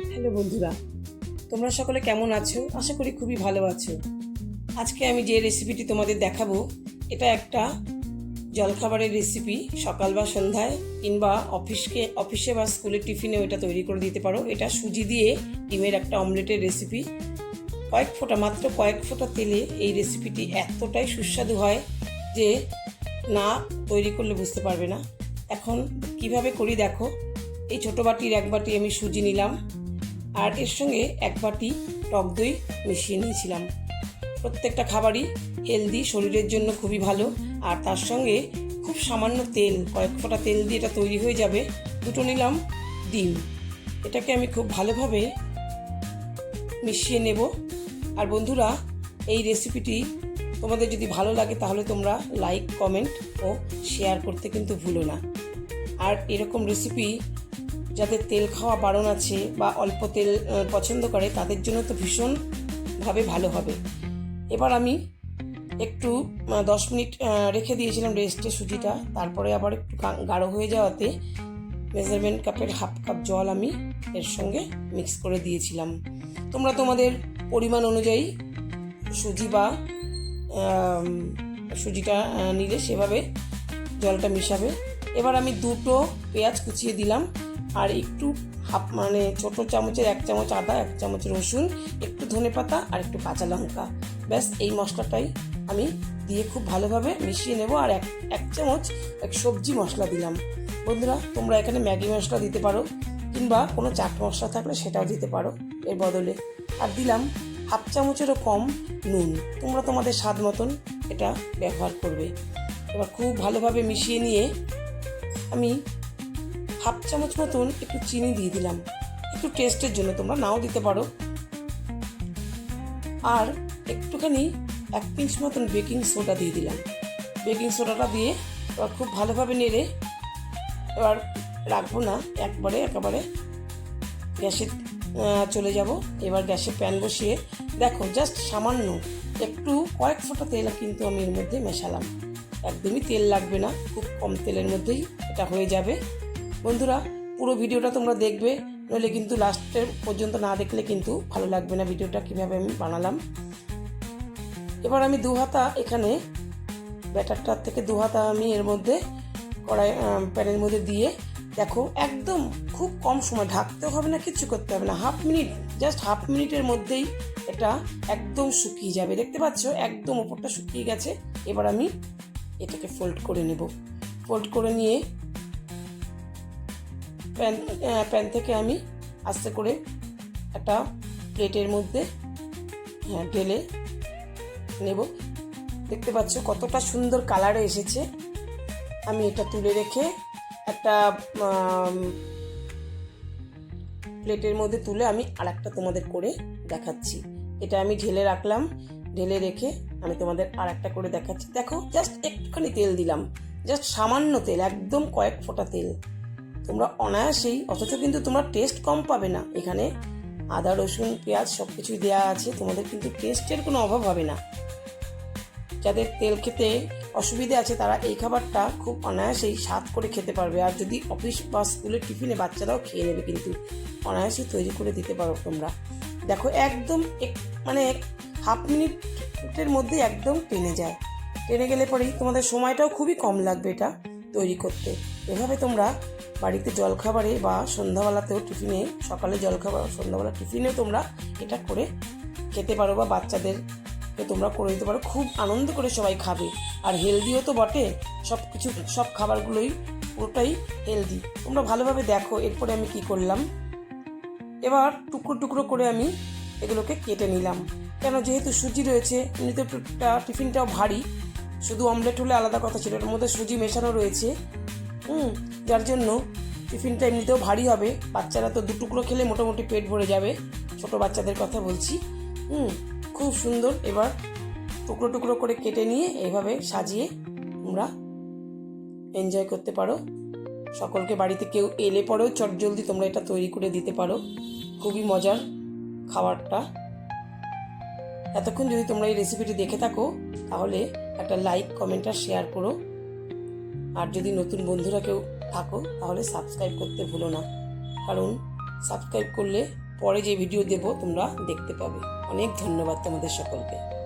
Hello বন্ধুরা, তোমরা সকলে কেমন আছো? আশা করি খুবই ভালো আছো। আজকে আমি যে রেসিপিটি তোমাদের দেখাবো, এটা একটা জলখাবারের রেসিপি সকাল বা সন্ধ্যায় কিংবা অফিসকে, অফিসে বা স্কুলের টিফিনে এটা তৈরি করে দিতে পারো। এটা সুজি দিয়ে ডিমের একটা অমলেটের রেসিপি কয়েক ফোঁটা, মাত্র কয়েক ফোঁটা তেলে এই রেসিপিটি এতটাই সুস্বাদু হয় যে না তৈরি করলে বুঝতে পারবে না। এখন কীভাবে করি দেখো, এই ছোটো বাটির এক বাটি আমি সুজি নিলাম। আর এর সঙ্গে এক বাটি টক দই মিশিয়ে নিয়েছিলাম। প্রত্যেকটা খাবারই হেলদি শরীরের জন্য খুবই ভালো। আর তার সঙ্গে খুব সামান্য তেল, কয়েক ফোঁটা তেল দিয়ে এটা তৈরি হয়ে যাবে। দুটো নিলাম ডিম। এটাকে আমি খুব ভালোভাবে মিশিয়ে নেব। আর বন্ধুরা, এই রেসিপিটি তোমাদের যদি ভালো লাগে তাহলে তোমরা লাইক কমেন্ট ও শেয়ার করতে কিন্তু ভুলো না। আর এরকম রেসিপি যাদের তেল খাওয়া বারণ আছে বা অল্প তেল পছন্দ করে, তাদের জন্য তো ভীষণভাবে ভালো হবে। এবার আমি একটু দশ মিনিট রেখে দিয়েছিলাম রেস্টে সুজিটা, তারপরে আবার একটু গাঢ় হয়ে যাওয়াতে মেজারমেন্ট কাপের হাফ কাপ জল আমি এর সঙ্গে মিক্স করে দিয়েছিলাম। তোমরা তোমাদের পরিমাণ অনুযায়ী সুজি বা সুজিটা নিলে সেভাবে জলটা মিশাবে। এবার আমি দুটো পেঁয়াজ কুচিয়ে দিলাম। আর একটু হাফ মানে ছোট চামচের এক চামচ আদা, এক চামচ রসুন, একটু ধনে পাতা আর একটু কাঁচা লঙ্কা। ব্যাস, এই মশলাটাই আমি দিয়ে খুব ভালোভাবে মিশিয়ে নেব আর এক এক চামচ এক সবজি মশলা দিলাম। বন্ধুরা, তোমরা এখানে ম্যাগি মশলা দিতে পারো কিংবা কোনো চাট মশলা থাকলে সেটাও দিতে পারো এর বদলে। আর দিলাম হাফ চামচেরও কম নুন। তোমরা তোমাদের স্বাদ মতন এটা ব্যবহার করবে। এবার খুব ভালোভাবে মিশিয়ে নিয়ে আমি হাফ চামচ মতন একটু চিনি দিয়ে দিলাম। একটু টেস্টের জন্য তোমরা নাও দিতে পারো। আর একটুখানি এক পিঞ্চ মতন বেকিং সোডা দিয়ে দিলাম। বেকিং সোডাটা দিয়ে এবার খুব ভালোভাবে নেড়ে এবার রাখব না, একবারে একেবারে গ্যাসে চলে যাব। এবার গ্যাসে প্যান বসিয়ে দেখো জাস্ট সামান্য একটু কয়েক ফোঁটা তেল কিন্তু আমি এর মধ্যে মেশালাম। একদমই তেল লাগবে না, খুব কম তেলের মধ্যেই এটা হয়ে যাবে। বন্ধুরা, পুরো ভিডিওটা তোমরা দেখবে, নইলে কিন্তু লাস্টের পর্যন্ত না দেখলে কিন্তু ভালো লাগবে না ভিডিওটা কীভাবে আমি বানালাম। এবার আমি দু হাতা এখানে ব্যাটারটার থেকে দু হাতা আমি এর মধ্যে কড়াই প্যানের মধ্যে দিয়ে দেখো, একদম খুব কম সময় ঢাকতেও হবে না কিছু করতে হবে না। হাফ মিনিট, জাস্ট হাফ মিনিটের মধ্যেই এটা একদম শুকিয়ে যাবে। দেখতে পাচ্ছ? একদম ওপরটা শুকিয়ে গেছে। এবার আমি এটাকে ফোল্ড করে নেব। ফোল্ড করে নিয়ে প্যান প্যান থেকে আমি আস্তে করে একটা প্লেটের মধ্যে হ্যাঁ ঢেলে নেব। দেখতে পাচ্ছ কতটা সুন্দর কালারে এসেছে। আমি এটা তুলে রেখে একটা প্লেটের মধ্যে তুলে আমি আরেকটা তোমাদের করে দেখাচ্ছি। এটা আমি ঢেলে রাখলাম, ঢেলে রেখে আমি তোমাদের আর একটা করে দেখাচ্ছি। দেখো জাস্ট একটুখানি তেল দিলাম জাস্ট সামান্য তেল, একদম কয়েক ফোঁটা তেল। তোমরা অনায়াসেই, অথচ কিন্তু তোমরা টেস্ট কম পাবে না। এখানে আদা, রসুন, পেঁয়াজ সব কিছুই দেওয়া আছে, তোমাদের কিন্তু টেস্টের কোনো অভাব হবে না। যাদের তেল খেতে অসুবিধে আছে, তারা এই খাবারটা খুব অনায়াসেই স্বাদ করে খেতে পারবে। আর যদি অফিস বা স্কুলের টিফিনে বাচ্চারাও খেয়ে নেবে কিন্তু, অনায়াসেই তৈরি করে দিতে পারো তোমরা। দেখো, একদম এক মানে হাফ মিনিটের মধ্যে একদম টেনে যায়। টেনে গেলে পরেই তোমাদের সময়টাও খুবই কম লাগবে এটা তৈরি করতে। এভাবে তোমরা বাড়িতে জলখাবারে বা সন্ধ্যাবেলাতেও টিফিনে, সকালে জলখাবার, সন্ধ্যাবেলা টিফিনেও তোমরা এটা করে খেতে পারো বা বাচ্চাদের কে তোমরা করে দিতে পারো। খুব আনন্দ করে সবাই খাবে। আর হেলদিও তো বটে সব কিছু সব খাবারগুলোই পুরোটাই হেলদি। তোমরা ভালোভাবে দেখো, এরপরে আমি কি করলাম। এবার টুকরো টুকরো করে আমি এগুলোকে কেটে নিলাম। কেন যেহেতু সুজি রয়েছে এমনিতে টিফিনটাও ভারী। শুধু অমলেট হলে আলাদা কথা ছিল এর মধ্যে সুজি মেশানো রয়েছে। হুম, যার জন্য টিফিনটা এমনিতেও ভারী হবে। বাচ্চারা তো দু টুকরো খেলে মোটামুটি পেট ভরে যাবে, ছোট বাচ্চাদের কথা বলছি। হুম, খুব সুন্দর। এবার টুকরো টুকরো করে কেটে নিয়ে এভাবে সাজিয়ে তোমরা এনজয় করতে পারো। সকলকে বাড়িতে কেউ এলে পরেও চটজলদি তোমরা এটা তৈরি করে দিতে পারো। খুবই মজার খাবারটা। এতক্ষণ যদি তোমরা এই রেসিপিটি দেখে থাকো, তাহলে একটা লাইক কমেন্ট আর শেয়ার করো। আর যদি নতুন বন্ধুরা কেউ থাকো, তাহলে সাবস্ক্রাইব করতে ভুলো না। কারণ সাবস্ক্রাইব করলে পরে যে ভিডিও দেব তোমরা দেখতে পাবে। অনেক ধন্যবাদ তোমাদের সকলকে।